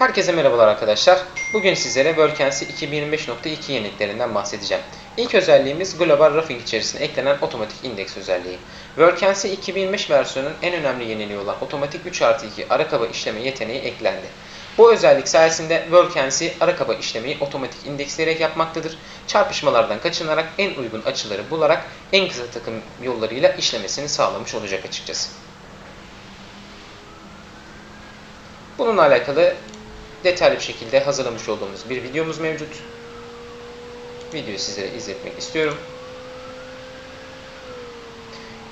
Herkese merhabalar arkadaşlar. Bugün sizlere WorkNC 2025.2 yeniliklerinden bahsedeceğim. İlk özelliğimiz Global Roughing içerisine eklenen otomatik indeks özelliği. WorkNC 2025 versiyonunun en önemli yeniliği olan otomatik 3 artı 2 ara kaba işleme yeteneği eklendi. Bu özellik sayesinde WorkNC ara kaba işlemeyi otomatik indeksleyerek yapmaktadır. Çarpışmalardan kaçınarak en uygun açıları bularak en kısa takım yollarıyla işlemesini sağlamış olacak açıkçası. Bununla alakalı detaylı bir şekilde hazırlamış olduğumuz bir videomuz mevcut. Videoyu sizlere izletmek istiyorum.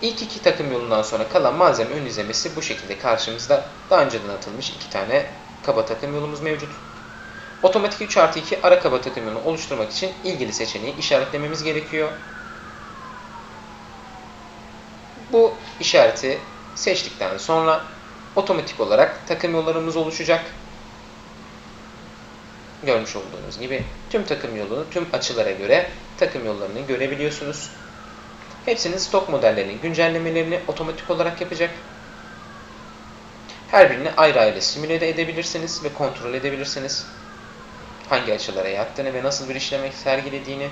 İlk iki takım yolundan sonra kalan malzeme ön izlemesi bu şekilde karşımızda. Daha önceden atılmış iki tane kaba takım yolumuz mevcut. Otomatik 3 artı 2 ara kaba takım yolunu oluşturmak için ilgili seçeneği işaretlememiz gerekiyor. Bu işareti seçtikten sonra otomatik olarak takım yollarımız oluşacak. Görmüş olduğunuz gibi tüm takım yolunu tüm açılara göre takım yollarını görebiliyorsunuz. Hepsinin stok modellerinin güncellemelerini otomatik olarak yapacak. Her birini ayrı ayrı simüle de edebilirsiniz ve kontrol edebilirsiniz. Hangi açılara yattığını ve nasıl bir işleme sergilediğini.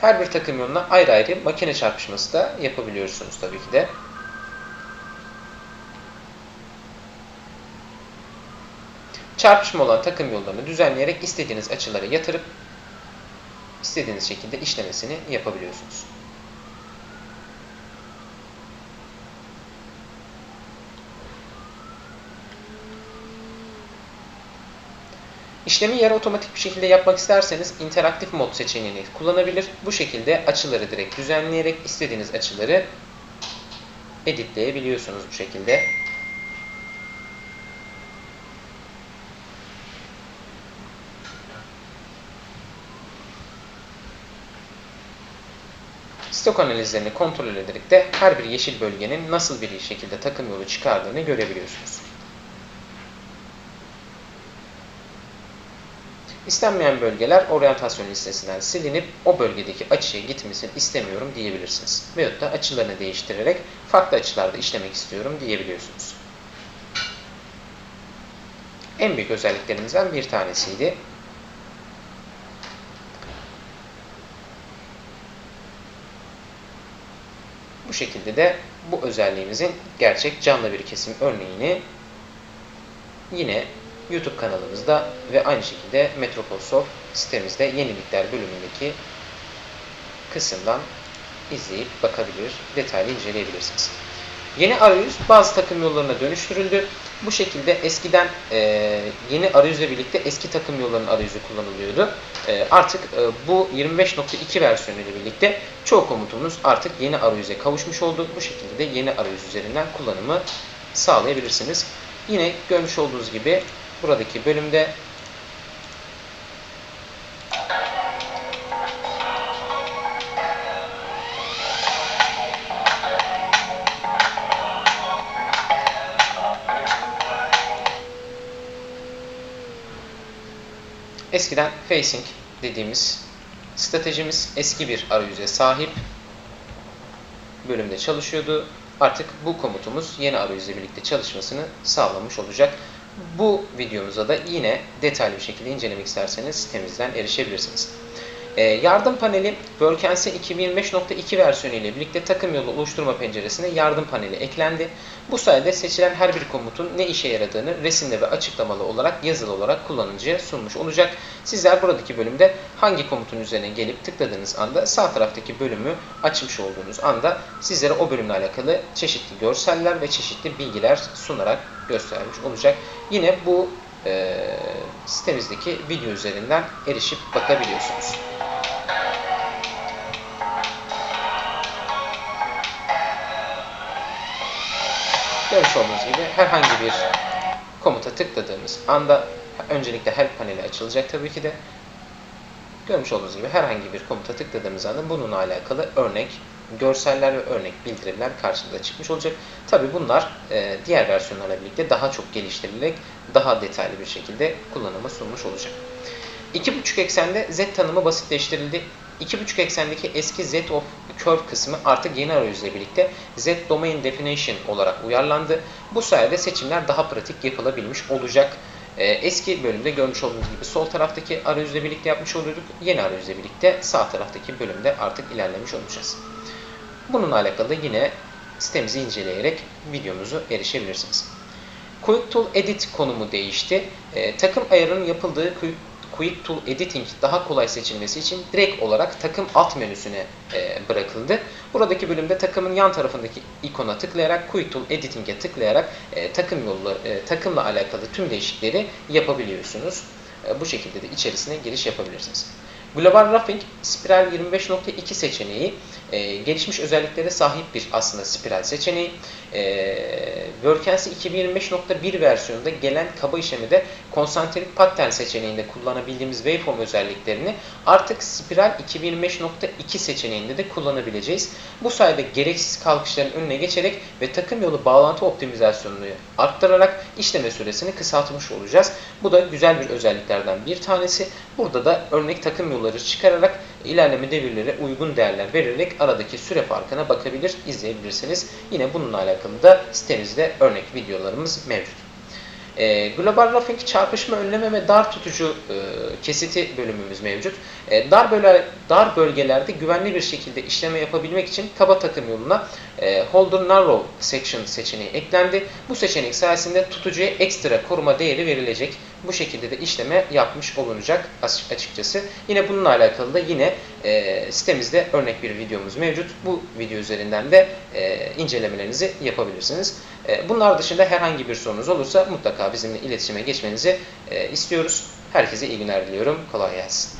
Her bir takım yoluna ayrı ayrı makine çarpışması da yapabiliyorsunuz tabii ki de. Çarpışma olan takım yollarını düzenleyerek istediğiniz açılara yatırıp istediğiniz şekilde işlemesini yapabiliyorsunuz. İşlemi yarı otomatik bir şekilde yapmak isterseniz interaktif mod seçeneğini kullanabilir. Bu şekilde açıları direkt düzenleyerek istediğiniz açıları editleyebiliyorsunuz bu şekilde. Stok analizlerini kontrol ederek de her bir yeşil bölgenin nasıl bir şekilde takım yolu çıkardığını görebiliyorsunuz. İstenmeyen bölgeler oryantasyon listesinden silinip o bölgedeki açıya gitmesini istemiyorum diyebilirsiniz. Veyahut da açılarını değiştirerek farklı açılarda işlemek istiyorum diyebiliyorsunuz. En büyük özelliklerimizden bir tanesiydi. Bu şekilde de bu özelliğimizin gerçek canlı bir kesim örneğini yine YouTube kanalımızda ve aynı şekilde Metropol Soft sitemizde yenilikler bölümündeki kısımdan izleyip bakabilir, detaylı inceleyebilirsiniz. Yeni arayüz bazı takım yollarına dönüştürüldü. Bu şekilde eskiden e, yeni arayüzle birlikte eski takım yollarının arayüzü kullanılıyordu. E, artık e, bu 25.2 versiyonu ile birlikte çoğu komutumuz artık yeni arayüze kavuşmuş oldu. Bu şekilde de yeni arayüz üzerinden kullanımı sağlayabilirsiniz. Yine görmüş olduğunuz gibi buradaki bölümde eskiden facing dediğimiz stratejimiz eski bir arayüze sahip bölümde çalışıyordu. Artık bu komutumuz yeni arayüzle birlikte çalışmasını sağlamış olacak. Bu videomuza da yine detaylı bir şekilde incelemek isterseniz sitemizden erişebilirsiniz. Ee, yardım paneli WorkNC 2025.2 versiyonu ile birlikte takım yolu oluşturma penceresine yardım paneli eklendi. Bu sayede seçilen her bir komutun ne işe yaradığını resimli ve açıklamalı olarak yazılı olarak kullanıcıya sunmuş olacak. Sizler buradaki bölümde hangi komutun üzerine gelip tıkladığınız anda sağ taraftaki bölümü açmış olduğunuz anda sizlere o bölümle alakalı çeşitli görseller ve çeşitli bilgiler sunarak göstermiş olacak. Yine bu e, sitemizdeki video üzerinden erişip bakabiliyorsunuz. Görmüş olduğunuz gibi herhangi bir komuta tıkladığımız anda öncelikle help paneli açılacak tabii ki de. Görmüş olduğunuz gibi herhangi bir komuta tıkladığımız anda bununla alakalı örnek görseller ve örnek bildirimler karşımıza çıkmış olacak. Tabi bunlar e, diğer versiyonlarla birlikte daha çok geliştirilerek daha detaylı bir şekilde kullanıma sunmuş olacak. 2.5 eksende Z tanımı basitleştirildi. 2.5 eksendeki eski Z of curve kısmı artık yeni arayüzle birlikte Z domain definition olarak uyarlandı. Bu sayede seçimler daha pratik yapılabilmiş olacak. Ee, eski bölümde görmüş olduğunuz gibi sol taraftaki arayüzle birlikte yapmış oluyorduk. Yeni arayüzle birlikte sağ taraftaki bölümde artık ilerlemiş olacağız. Bununla alakalı yine sitemizi inceleyerek videomuzu erişebilirsiniz. Quick Tool Edit konumu değişti. Ee, takım ayarının yapıldığı Quick- Tool Editing daha kolay seçilmesi için direkt olarak takım alt menüsüne e, bırakıldı. Buradaki bölümde takımın yan tarafındaki ikona tıklayarak Quick Tool Editing'e tıklayarak e, takım yolları, e, takımla alakalı tüm değişiklikleri yapabiliyorsunuz. E, bu şekilde de içerisine giriş yapabilirsiniz. Global Roughing Spiral 25.2 seçeneği e, gelişmiş özelliklere sahip bir aslında spiral seçeneği. E, WordCancy 2025.1 versiyonunda gelen kaba işlemede konsantrik pattern seçeneğinde kullanabildiğimiz waveform özelliklerini artık spiral 2025.2 seçeneğinde de kullanabileceğiz. Bu sayede gereksiz kalkışların önüne geçerek ve takım yolu bağlantı optimizasyonunu arttırarak işleme süresini kısaltmış olacağız. Bu da güzel bir özelliklerden bir tanesi. Burada da örnek takım yolları çıkararak ilerleme devirlere uygun değerler vererek aradaki süre farkına bakabilir, izleyebilirsiniz. Yine bununla alakalı da sitemizde örnek videolarımız mevcut. E, Global Roughing çarpışma önleme ve dar tutucu e, kesiti bölümümüz mevcut. E, dar, böle, dar bölgelerde güvenli bir şekilde işleme yapabilmek için kaba takım yoluna e, Holder Narrow Section seçeneği eklendi. Bu seçenek sayesinde tutucuya ekstra koruma değeri verilecek. Bu şekilde de işleme yapmış olunacak as- açıkçası. Yine bununla alakalı da yine e, sitemizde örnek bir videomuz mevcut. Bu video üzerinden de e, incelemelerinizi yapabilirsiniz. E, bunlar dışında herhangi bir sorunuz olursa mutlaka bizimle iletişime geçmenizi e, istiyoruz. Herkese iyi günler diliyorum. Kolay gelsin.